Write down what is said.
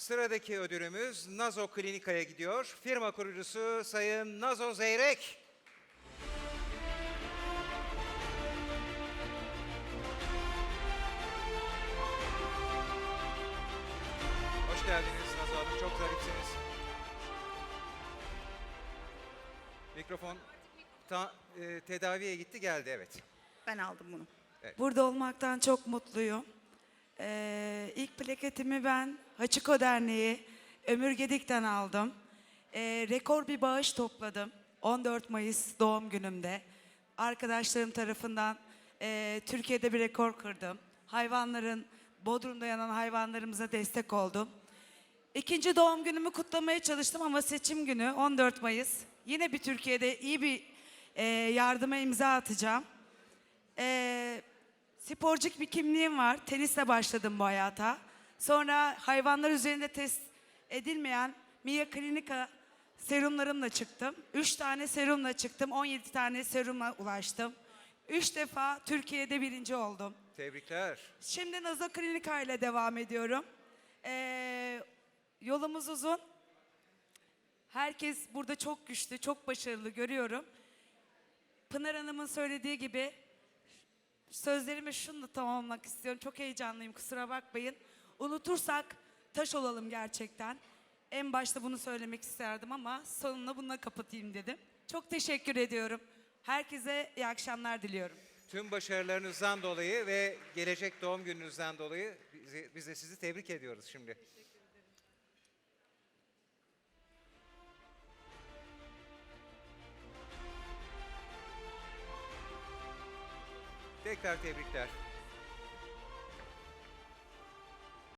Sıradaki ödülümüz Nazo Klinika'ya gidiyor. Firma kurucusu Sayın Nazo Zeyrek. Hoş geldiniz Nazo Hanım. Çok zarifsiniz. Mikrofon ta- e, tedaviye gitti geldi evet. Ben aldım bunu. Burada olmaktan çok mutluyum. Ee, ilk plaketimi ben Hachiko Derneği Ömür Gedik'ten aldım. Ee, rekor bir bağış topladım. 14 Mayıs doğum günümde. Arkadaşlarım tarafından e, Türkiye'de bir rekor kırdım. Hayvanların, Bodrum'da yanan hayvanlarımıza destek oldum. İkinci doğum günümü kutlamaya çalıştım ama seçim günü 14 Mayıs. Yine bir Türkiye'de iyi bir e, yardıma imza atacağım. Ee, sporcuk bir kimliğim var. Tenisle başladım bu hayata. Sonra hayvanlar üzerinde test edilmeyen Mia Klinika serumlarımla çıktım. 3 tane serumla çıktım. 17 tane serumla ulaştım. 3 defa Türkiye'de birinci oldum. Tebrikler. Şimdi Nazo Klinika ile devam ediyorum. Ee, yolumuz uzun. Herkes burada çok güçlü, çok başarılı görüyorum. Pınar Hanım'ın söylediği gibi sözlerimi şunla tamamlamak istiyorum. Çok heyecanlıyım kusura bakmayın. Unutursak taş olalım gerçekten. En başta bunu söylemek isterdim ama sonuna bununla kapatayım dedim. Çok teşekkür ediyorum. Herkese iyi akşamlar diliyorum. Tüm başarılarınızdan dolayı ve gelecek doğum gününüzden dolayı biz de sizi tebrik ediyoruz şimdi. Tekrar tebrikler.